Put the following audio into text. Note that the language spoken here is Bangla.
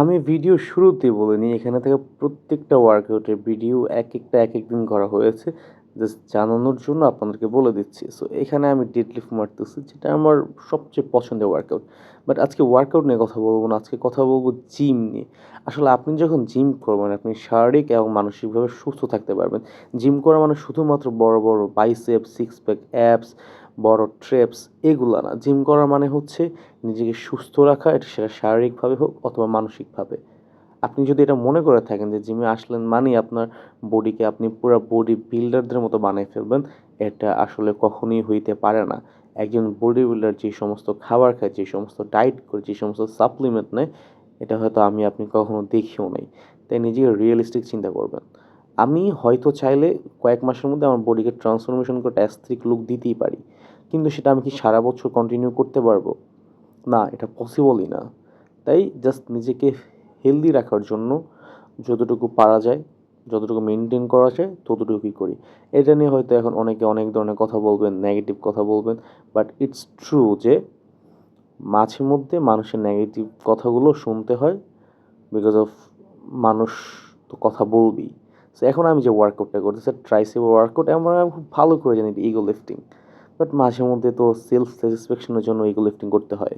আমি ভিডিও শুরুতে বলে নিই, এখানে থেকে প্রত্যেকটা ওয়ার্কআউটের ভিডিও এক একটা, এক এক দিন করা হয়েছে। জাস্ট জানানোর জন্য আপনাদেরকে বলে দিচ্ছি। সো এখানে আমি ডেডলিফট মারতেছি, যেটা আমার সবচেয়ে পছন্দের ওয়ার্কআউট বাট আজকে ওয়ার্কআউট নিয়ে কথা বলব না, আজকে কথা বলব জিম নিয়ে। আসলে আপনি যখন জিম করবেন, আপনি শারীরিক এবং মানসিকভাবে সুস্থ থাকতে পারবেন। জিম করা মানে শুধুমাত্র বড় বড় বাইসেপ সিক্স প্যাক অ্যাপস বড় ট্রেপস এগুলো না। জিম করা মানে হচ্ছে নিজেকে সুস্থ রাখা, এটা সেটা শারীরিকভাবে হোক অথবা মানসিকভাবে। আপনি যদি এটা মনে করে থাকেন যে জিমে আসলেন মানেই আপনার বডিকে আপনি পুরো বডি বিল্ডারদের মতো বানিয়ে ফেলবেন, এটা আসলে কখনোই হইতে পারে না। একজন বডি বিল্ডার যে সমস্ত খাবার খায়, যে সমস্ত ডায়েট করে, যে সমস্ত সাপ্লিমেন্ট নেয়, এটা হয়তো আমি আপনি কখনো দেখিও নাই। তাই নিজেকে রিয়েলিস্টিক চিন্তা করবেন। আমি হয়তো চাইলে কয়েক মাসের মধ্যে আমার বডিকে ট্রান্সফরমেশন করে অ্যাস্থেটিক লুক দিতেই পারি। কিন্তু সেটা আমি কি সারা বছর কন্টিনিউ করতে পারব? না, এটা পসিবলই না। তাই জাস্ট নিজেকে হেলদি রাখার জন্য যতটুকু পারা যায়, যতটুকু মেনটেন করা যায়, ততটুকুই করি। এটা নিয়ে হয়তো এখন অনেকে অনেক ধরনের কথা বলবেন নেগেটিভ কথা বলবেন বাট ইটস ট্রু যে মাঝে মধ্যে মানুষের নেগেটিভ কথাগুলো শুনতে হয় বিকজ অফ মানুষ তো কথা বলবেই। সো এখন আমি যে ওয়ার্কআউটটা করতেছি ট্রাইসেপ ওয়ার্কআউট আমরা খুব ভালো করে জানি ইগো লিফটিং বাট মাঝে মধ্যে তো সেলফ স্যাটিসফ্যাকশনের জন্য ইগো লিফটিং করতে হয়।